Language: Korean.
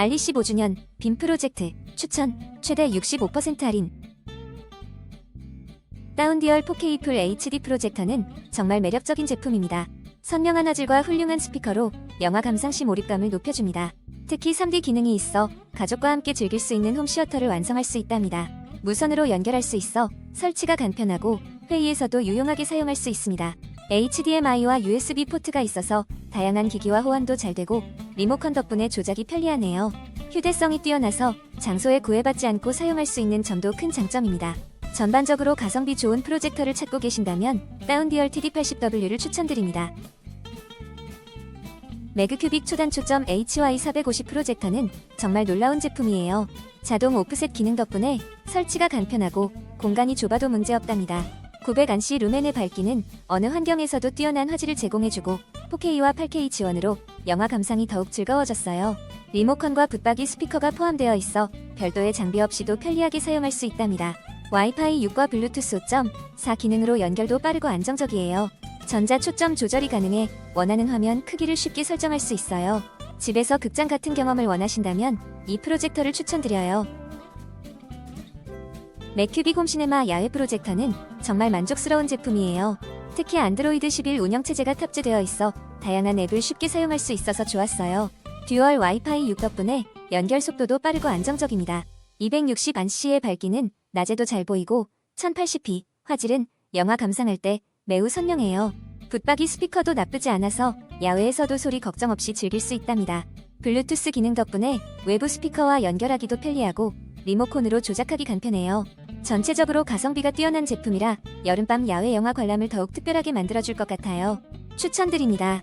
알리씨 5주년 빔 프로젝트 추천 최대 65% 할인 다운디얼 4K 풀 HD 프로젝터는 정말 매력적인 제품입니다. 선명한 화질과 훌륭한 스피커로 영화 감상 시 몰입감을 높여줍니다. 특히 3D 기능이 있어 가족과 함께 즐길 수 있는 홈시어터를 완성할 수 있답니다. 무선으로 연결할 수 있어 설치가 간편하고 회의에서도 유용하게 사용할 수 있습니다. HDMI와 USB 포트가 있어서 다양한 기기와 호환도 잘 되고 리모컨 덕분에 조작이 편리하네요. 휴대성이 뛰어나서 장소에 구애받지 않고 사용할 수 있는 점도 큰 장점입니다. 전반적으로 가성비 좋은 프로젝터를 찾고 계신다면 다운디얼 TD80W를 추천드립니다. 매그큐빅 초단 초점 HY450 프로젝터는 정말 놀라운 제품이에요. 자동 오프셋 기능 덕분에 설치가 간편하고 공간이 좁아도 문제없답니다. 900안시 루멘의 밝기는 어느 환경에서도 뛰어난 화질을 제공해주고 4K와 8K 지원으로 영화 감상이 더욱 즐거워졌어요. 리모컨과 붙박이 스피커가 포함되어 있어 별도의 장비 없이도 편리하게 사용할 수 있답니다. 와이파이 6과 블루투스 5.4 기능으로 연결도 빠르고 안정적이에요. 전자 초점 조절이 가능해 원하는 화면 크기를 쉽게 설정할 수 있어요. 집에서 극장 같은 경험을 원하신다면 이 프로젝터를 추천드려요. 맥큐빅 홈시네마 야외 프로젝터는 정말 만족스러운 제품이에요. 특히 안드로이드 11 운영체제가 탑재되어 있어 다양한 앱을 쉽게 사용할 수 있어서 좋았어요. 듀얼 와이파이 6 덕분에 연결 속도도 빠르고 안정적입니다. 260안시의 밝기는 낮에도 잘 보이고 1080p 화질은 영화 감상할 때 매우 선명해요. 붙박이 스피커도 나쁘지 않아서 야외에서도 소리 걱정 없이 즐길 수 있답니다. 블루투스 기능 덕분에 외부 스피커와 연결하기도 편리하고 리모컨으로 조작하기 간편해요. 전체적으로 가성비가 뛰어난 제품이라 여름밤 야외 영화 관람을 더욱 특별하게 만들어줄 것 같아요. 추천드립니다.